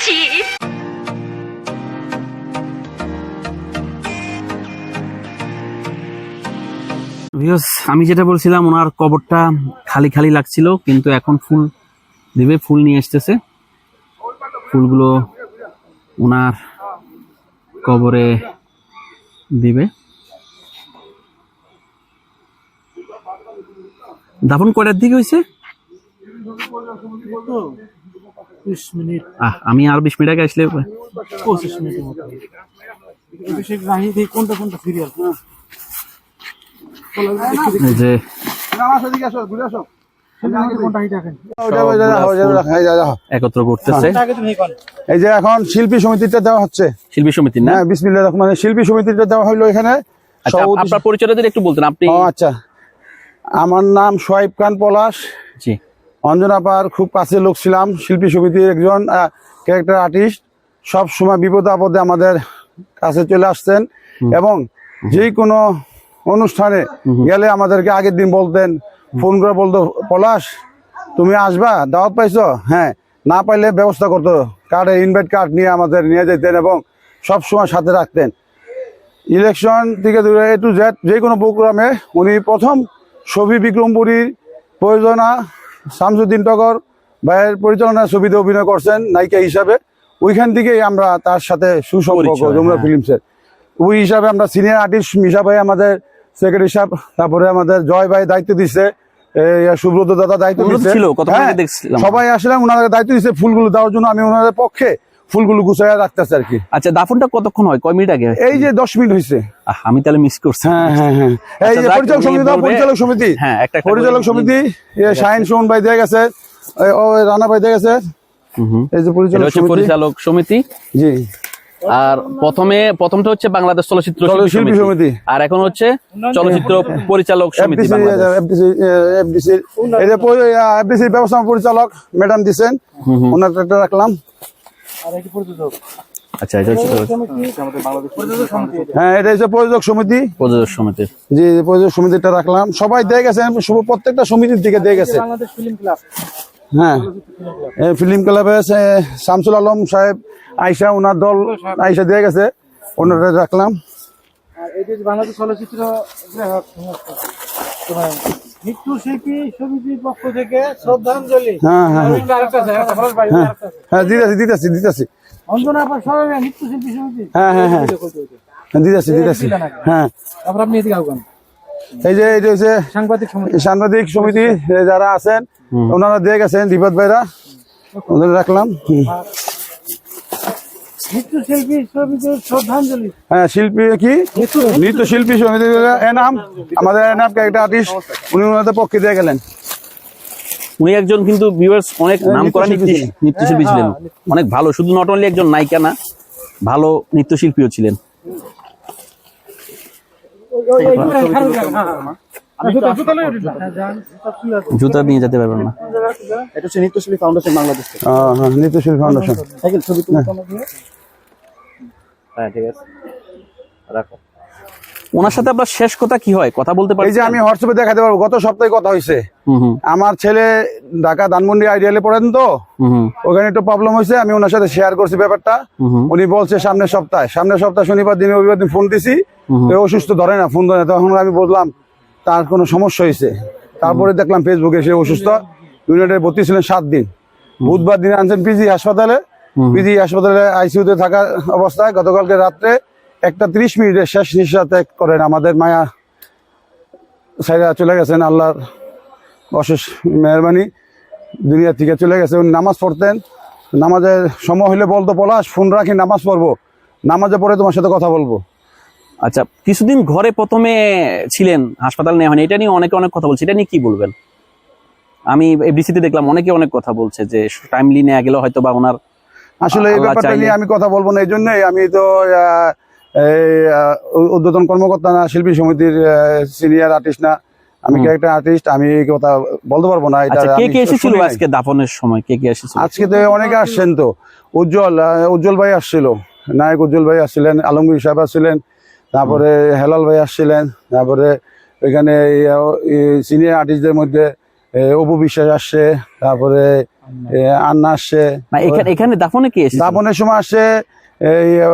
পেরেছি ভিউস আমি যেটা বলছিলাম, ওনার কবরটা খালি খালি লাগছিল, কিন্তু এখন ফুল দিবে, ফুল নিয়ে আসতেছে। ফুলগুলো ওনার কবরে দিবে। দাফন কয়টার দিকে হয়েছে? মিনিট। আমি আর বিশ মিনিট আগে আসলে পঁচিশ মিনিটের মতো। অভিষেক রাহি দিয়ে কোনটা কোনটা সিরিয়াল এই যে একত্র করতেছে। আগে তুমি কোন? এই যে এখন শিল্পী সমিতিটা দেওয়া হচ্ছে। শিল্পী সমিতির না? হ্যাঁ বিসমিল্লাহ রহমান শিল্পী সমিতিটা দেওয়া হলো এখানে। আচ্ছা সভাপতি- আপনার পরিচয়টা যদি একটু বলতেন আপনি আচ্ছা। আমার নাম সোয়াইব খান পলাশ। জি। অঞ্জনাপার খুব কাছে লোক ছিলাম শিল্পী সমিতির একজন ক্যারেক্টার আর্টিস্ট সব সময় বিপদ আপদে আমাদের কাছে চলে আসতেন এবং যে কোনো অনুষ্ঠানে গেলে আমাদেরকে আগের দিন বলতেন ফোন করে বলতো পলাশ তুমি আসবা? দাওয়াত পাইছো? হ্যাঁ। না পাইলে ব্যবস্থা করতো কার্ডে ইনভাইট কার্ড নিয়ে আমাদের নিয়ে যেতেন এবং সব সময় সাথে রাখতেন। ইলেকশন থেকে দূরে এ টু জেড যে কোনো প্রোগ্রামে উনি প্রথম ছবি বিক্রমপুরীর প্রয়োজনা শামসুদ্দিন টগর ভাইয়ের পরিচালনায় ছবিতে অভিনয় করছেন নায়িকা হিসাবে। ওইখান থেকেই আমরা তার সাথে সুসম্পর্ক যমুনা হ্যাঁ। ফিল্মসের। ওই হিসাবে আমরা সিনিয়র আর্টিস্ট মিশা ভাই আমাদের সেক্রেটারি সাহেব তারপরে আমাদের জয় ভাই দায়িত্ব দিচ্ছে সুব্রত দাদা দায়িত্ব দিচ্ছে হ্যাঁ, সবাই আসলে ওনাদের দায়িত্ব দিচ্ছে ফুলগুলো দেওয়ার জন্য আমি ওনাদের পক্ষে। ফুলগুলো গুছাইয়া রাখতেছে আর কি। আচ্ছা দাফনটা কতক্ষণ হয়? কয় মিনিট আগে? এই যে দশ মিনিট হয়েছে আমি তাহলে মিস করছি। হ্যাঁ হ্যাঁ হ্যাঁ। এই আচ্ছা, যে পরিচালক সমিতি পরিচালক সমিতি। হ্যাঁ, একটা পরিচালক সমিতি শাহিন সোহন ভাই দিয়ে গেছে ও রানা ভাই দিয়ে গেছে। এই যে পরিচালক সমিতি। পরিচালক সমিতি। জি। আর প্রথমে প্রথমটা হচ্ছে বাংলাদেশ চলচ্চিত্র শিল্পী সমিতি। আর এখন হচ্ছে চলচ্চিত্র পরিচালক সমিতি এফডিসি ব্যবস্থা পরিচালক ম্যাডাম দিছেন। ওনার একটা রাখলাম। আচ্ছা এটা হচ্ছে হ্যাঁ এটা হচ্ছে প্রযোজক সমিতি প্রযোজক সমিতি। জি প্রযোজক সমিতিটা রাখলাম। সবাই দিয়ে গেছে শুভ- প্রত্যেকটা সমিতির দিকে দিয়ে গেছে। বাংলাদেশ ফিল্ম ক্লাব হ্যাঁ। ফিল্ম ক্লাবে শামসুল আলম সাহেব আইসা ওনার দল আইসা দিয়ে গেছে। ওনারা রাখলাম। আর এটা যে বাংলাদেশ চলচ্চিত্র সমিতির পক্ষ থেকে শ্রদ্ধাঞ্জলি। হ্যাঁ, হ্যাঁ, হ্যাঁ। হ্যাঁ দিতেছি দিতেছি দিতেছি। অঞ্জনা আপার সবাই মৃত্যু সমিতি। হ্যাঁ, হ্যাঁ, হ্যাঁ। ওইটা, ওইটা, ওইটা। হ্যাঁ, দিতেছি দিতেছি হ্যাঁ। তারপর আপনি এদিকে আহ্বান এই যে এই যে হচ্ছে সাংবাদিক সমিতি। সাংবাদিক সমিতি যারা আছেন ওনারা দিয়ে গেছেন দীপক ভাইরা। ওদের রাখলাম হুম। মৃত্যু শিল্পী সমিতির শ্রদ্ধাঞ্জলি হ্যাঁ শিল্পী কি? নৃত্য শিল্পী সমিতি এনাম আমাদের এনাম একটা আর্টিস্ট উনি ওনাদের পক্ষে দিয়ে গেলেন। উনি একজন কিন্তু ভিউয়ার্স অনেক নাম করা নৃত্যশিল্পী ছিলেন। অনেক ভালো শুধু নট অনলি একজন নায়িকা না ভালো নৃত্যশিল্পীও ছিলেন। জুতা নিয়ে যেতে পারবেন না। এটা হচ্ছে নৃত্যশিল্পী ফাউন্ডেশন বাংলাদেশ হ্যাঁ, নৃত্যশিল্পী ফাউন্ডেশন ছবি হ্যাঁ ঠিক আছে। রাখো। ওনার সাথে আপনার শেষ কথা কি হয়? কথা বলতে পারি এই যে আমি হোয়াটসঅ্যাপে দেখাতে পারব গত সপ্তাহে কথা হয়েছে আমার ছেলে ঢাকা ধানমন্ডি আইডিয়ালে পড়েন তো? ওখানে একটু প্রবলেম হয়েছে আমি ওনার সাথে শেয়ার করছি ব্যাপারটা। উনি বলছে সামনের সপ্তাহে। সামনের সপ্তাহে শনিবার দিনে রবিবার দিন ফোন দিছি। অসুস্থ ধরে না ফোন ধরে না। তখন আমি বললাম তার কোনো সমস্যা হয়েছে তারপরে দেখলাম ফেসবুকে সে অসুস্থ। ইউনাইটেড ভর্তি ছিলেন সাত দিন। বুধবার দিনে আনছেন পিজি হাসপাতালে। পিজি হাসপাতালে আইসিইউতে থাকার অবস্থায় গতকালকে রাত্রে একটা ত্রিশ মিনিটের শেষ নিঃশ্বাস ত্যাগ করেন। আমাদের মায়া সাইরা চলে গেছেন আল্লাহর অশেষ মেহরবানি দুনিয়া থেকে চলে গেছে। উনি নামাজ পড়তেন। নামাজের সময় হলে বলতো পলাশ ফোন রাখি নামাজ পড়ব। নামাজে পড়ে তোমার সাথে কথা বলব। আচ্ছা কিছুদিন ঘরে প্রথমে ছিলেন হাসপাতাল নেওয়া হয়নি। এটা নিয়ে অনেকে অনেক কথা বলছে। এটা নিয়ে কি বলবেন? আমি এফডিসিতে দেখলাম অনেকে অনেক কথা বলছে যে টাইমলি নেওয়া গেল হয়তো বা ওনার আসলে এই ব্যাপারটা নিয়ে আমি কথা বলব না এই জন্যই আমি তো এই উদ্বোধন কর্মকর্তা না শিল্পী সমিতির সিনিয়র আর্টিস্ট না। আমি ক্যারেক্টার আর্টিস্ট আমি এই কথা বলতে পারব না এটা আচ্ছা কে কে এসেছিল আজকে দাফনের সময়? কে কে এসেছিল? আজকে তো অনেকে আসছেন তো। উজ্জ্বল উজ্জ্বল ভাই আসছিল। নায়ক উজ্জ্বল ভাই আসছিলেন আলমগীর সাহেব আসছিলেন তারপরে হেলাল ভাই আসছিলেন তারপরে ওইখানে সিনিয়র আর্টিস্টদের মধ্যে অপু বিশ্বাস আসছে তারপরে আন্না আসছে এখানে এখানে দাফনে কে দাপনের সময়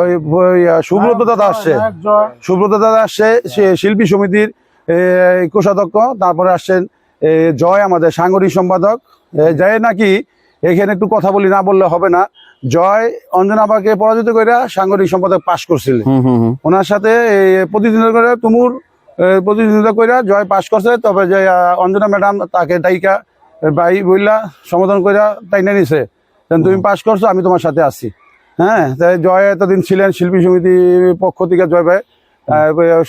ওই, সুব্রত দাদা আসছে জয়। সুব্রত দাদা আসছে শিল্পী সমিতির কোষাধ্যক্ষ। তারপরে আসছেন জয় আমাদের সাংগঠনিক সম্পাদক। জয় নাকি এখানে একটু কথা বলি না বললে হবে না। জয় অঞ্জনাবাকে পরাজিত করে সাংগঠনিক সম্পাদক পাশ করছিল হুম হুম হুম। ওনার সাথে প্রতিদ্বন্দ্বিতা করে তুমুর প্রতিদ্বন্দ্বিতা করে জয় পাশ করছে। তবে যে অঞ্জনা ম্যাডাম তাকে ডাইকা ভাই বইলা সমাধান করে টাইনে নিছে। তুমি পাশ করছ আমি তোমার সাথে আছি। হ্যাঁ? তাই জয় এতদিন ছিলেন শিল্পী সমিতির পক্ষ থেকে জয় ভাই।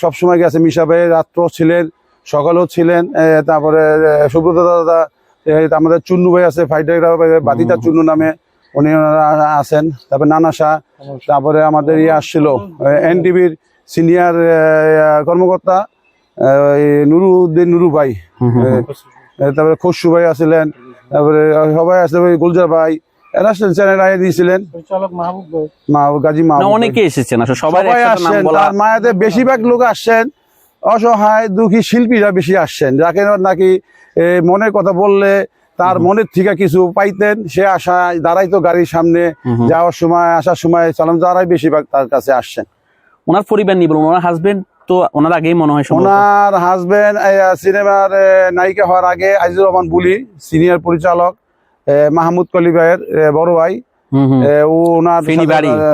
সবসময় গেছে মিশা ভাই রাত্র ছিলেন সকালও ছিলেন তারপরে সুব্রত দাদা আমাদের চুন্নু ভাই আছে ফাইটার বাদিতা চুন্নু নামে উনি ওনারা আছেন। তারপরে নানা শাহ তারপরে আমাদের ইয়ে আসছিল এনটিভির সিনিয়র কর্মকর্তা নুরুদ্দিন নুরু ভাই তারপরে খসরু ভাই আসছিলেন তারপরে সবাই আসলে গুলজার ভাই। এরা আসলেন চ্যানেল দিয়েছিলেন। মাহবুব অনেকে এসেছেন সবাই আসছেন মায়াতে বেশিরভাগ লোক আসছেন। অসহায় দুঃখী শিল্পীরা বেশি আসছেন। যাকে নাকি মনের কথা বললে তার মনের থেকে কিছু পাইতেন সে আশা দাঁড়াইতো গাড়ির সামনে। যাওয়ার সময় আসার সময় চালান তারাই বেশিরভাগ তার কাছে আসছেন। ওনার পরিবার নিয়ে বলুন ওনার হাজবেন্ড তো ওনার আগেই মনে হয়। ওনার হাজবেন্ড সিনেমার নায়িকা হওয়ার আগে আজিজুর রহমান বুলি সিনিয়র পরিচালক মাহমুদ কলি ভাইয়ের বড় ভাই। ও ওনার।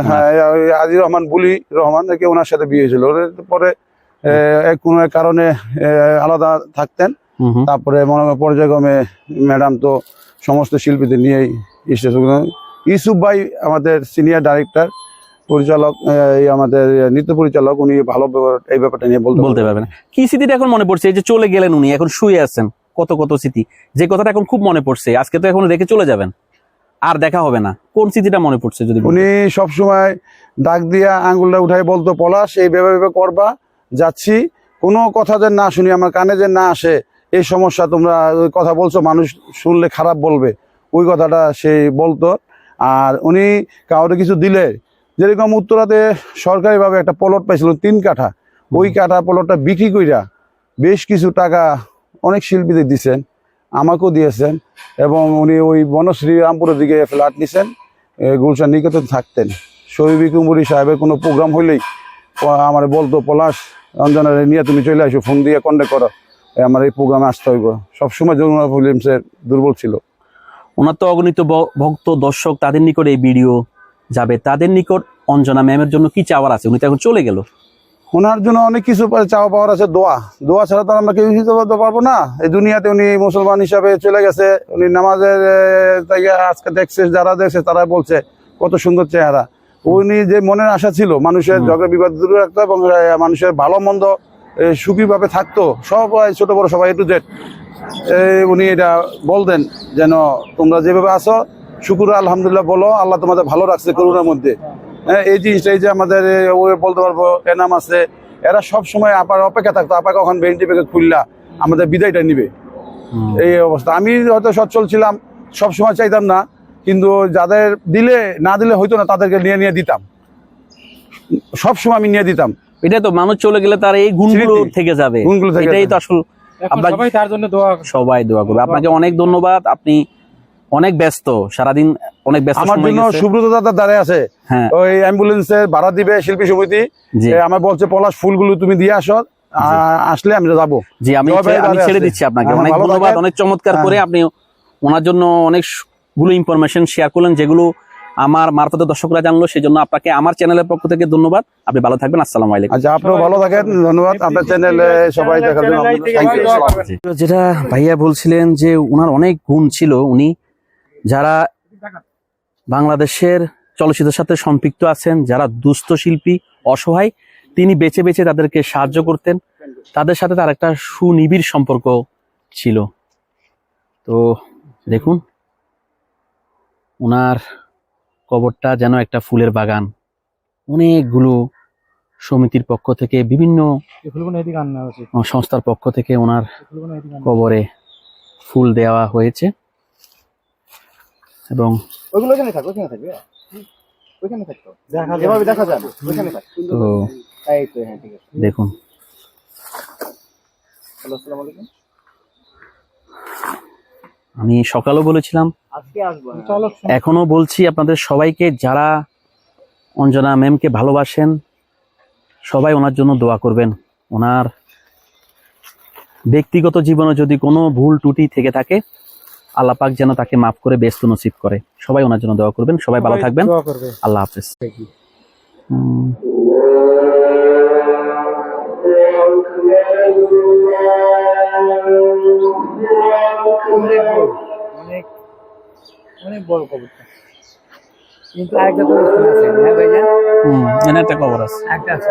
হ্যাঁ, ওই আজিজুর রহমান বুলি রহমান ওনার সাথে বিয়ে হয়েছিল। পরে কোনো এক কারণে আলাদা থাকতেন। তারপরে মনে হয় পর্যায়ক্রমে ম্যাডাম তো সমস্ত শিল্পীদের নিয়েই ইউসুফ ভাই আমাদের সিনিয়র ডাইরেক্টর পরিচালক এই আমাদের নৃত্য পরিচালক উনি ভালো এই ব্যাপারটা নিয়ে বলতে বলতে পারবেন। কি স্মৃতিটা এখন মনে পড়ছে? এই যে চলে গেলেন উনি এখন শুয়ে আছেন কত কত স্মৃতি। যে কথাটা এখন খুব মনে পড়ছে আজকে তো এখন রেখে চলে যাবেন। আর দেখা হবে না। কোন স্মৃতিটা মনে পড়ছে যদি উনি সব সময় ডাক দিয়া আঙ্গুলটা উঠাই বলতো পলাশ এই ভেবে ভেবে করবা যাচ্ছি। কোনো কথা যে না শুনি আমার কানে যে না আসে এই সমস্যা তোমরা কথা বলছো মানুষ শুনলে খারাপ বলবে। ওই কথাটা সে বলতো। আর উনি কাউরে কিছু দিলে যেরকম উত্তরাতে সরকারিভাবে একটা প্লট পাইছিল তিন কাঠা। ওই কাঠা প্লটটা বিক্রি কইরা বেশ কিছু টাকা অনেক শিল্পীদের দিছেন আমাকেও দিয়েছেন এবং উনি ওই বনশ্রী রামপুরের দিকে ফ্ল্যাট নিছেন গুলশান নিকেতন থাকতেন। শহীবী কুমুরি সাহেবের কোনো প্রোগ্রাম হইলেই আমার বলতো পলাশ রঞ্জনের নিয়ে তুমি চলে আসো ফোন দিয়ে কন্ট্যাক্ট করো। আমার এই প্রোগ্রামে আসতে হইব। সবসময় যমুনা ফিল্মসের দুর্বল ছিল। ওনার তো অগণিত ভক্ত দর্শক তাদের নিকট এই ভিডিও যাবে তাদের নিকট অঞ্জনা ম্যামের জন্য কি চাওয়ার আছে? উনি তো এখন চলে গেল। ওনার জন্য অনেক কিছু চাওয়া পাওয়ার আছে দোয়া। দোয়া ছাড়া তো আমরা কেউ হিসেবে করতে পারব না। এই দুনিয়াতে উনি মুসলমান হিসাবে চলে গেছে। উনি নামাজের আজকে দেখছে যারা দেখছে তারা বলছে কত সুন্দর চেহারা। উনি যে মনের আশা ছিল মানুষের। ঝগড়া বিবাদ দূরে রাখতো এবং মানুষের ভালো মন্দ সুখীভাবে থাকতো। সবাই ছোট বড় সবাই এ টু জেড উনি এটা বলতেন যেন তোমরা যেভাবে আসো শুকুর আলহামদুলিল্লাহ বলো আল্লাহ তোমাদের ভালো রাখছে করোনার মধ্যে। হ্যাঁ এই জিনিসটা এই যে আমাদের বলতে পারব এনাম আছে এরা সব সময় আপার অপেক্ষা থাকতো আপা কখন বেঞ্চি পেকে খুললা আমাদের বিদায়টা নিবে। এই অবস্থা। আমি হয়তো সচ্ছল ছিলাম সব সময় চাইতাম না কিন্তু যাদের দিলে না দিলে হয়তো না তাদেরকে নিয়ে নিয়ে দিতাম। সব সময় আমি নিয়ে দিতাম। এটা তো মানুষ চলে গেলে তার এই গুণগুলো থেকে যাবে। গুণগুলো থেকে এটাই তো আসল আপনাকে- সবাই তার জন্য দোয়া সবাই দোয়া করবে। আপনাকে অনেক ধন্যবাদ। আপনি অনেক ব্যস্ত সারাদিন অনেক ব্যস্ত আমার জন্য সুব্রত দাদা দাঁড়ায় আছে। হ্যাঁ। ওই অ্যাম্বুলেন্সের ভাড়া দিবে শিল্পী সমিতি। আমার বলছে পলাশ ফুলগুলো তুমি দিয়ে আসো আসলে আমি যাব। জি আমি আমি ছেড়ে দিচ্ছি আপনাকে। হ্যাঁ, অনেক ধন্যবাদ অনেক চমৎকার হ্যাঁ। করে আপনি ওনার জন্য অনেকগুলো ইনফরমেশন শেয়ার করলেন যেগুলো আমার মারফতে দর্শকরা জানলো সেজন্য আপনাকে আমার চ্যানেলের পক্ষ থেকে ধন্যবাদ। আপনি ভালো থাকবেন আসসালামু আলাইকুম। আচ্ছা আপনিও ভালো থাকেন ধন্যবাদ। আপনার চ্যানেলে সবাই দেখার জন্য যেটা ভাইয়া বলছিলেন যে ওনার অনেক গুণ ছিল। উনি যারা বাংলাদেশের চলচ্চিত্রের সাথে সম্পৃক্ত আছেন যারা দুস্থ শিল্পী অসহায় তিনি বেছে বেছে তাদেরকে সাহায্য করতেন। তাদের সাথে তার একটা সুনিবিড় সম্পর্ক ছিল। তো দেখুন ওনার কবরটা যেন একটা ফুলের বাগান। অনেকগুলো সমিতির পক্ষ থেকে বিভিন্ন সংস্থার পক্ষ থেকে ওনার কবরে ফুল দেওয়া হয়েছে। এবং ওইগুলো ওখানে থাক ওখানে থাকবে। ওইখানে থাকতো। দেখা যাবে। এভাবে দেখা যাবে ওইখানে থাক। তো এই তো হ্যাঁ ঠিক আছে। দেখুন। হ্যালো আসসালামু আলাইকুম। আমি সকালও বলেছিলাম এখনও বলছি আপনাদের সবাইকে যারা অঞ্জনা ম্যামকে ভালোবাসেন সবাই ওনার জন্য দোয়া করবেন। ওনার ব্যক্তিগত জীবনে যদি কোনো ভুল ত্রুটি থেকে থাকে আল্লাহ পাক যেন তাকে মাফ করে ব্যস্ত নসিব করে। সবাই ওনার জন্য দোয়া করবেন সবাই ভালো থাকবেন। আল্লাহ হাফেজ। উম, অনেক অনেক বড় কবরটা। কিন্তু আরেকটা তো আছে হ্যাঁ হুম, একটা খবর আছে। একটা আছে।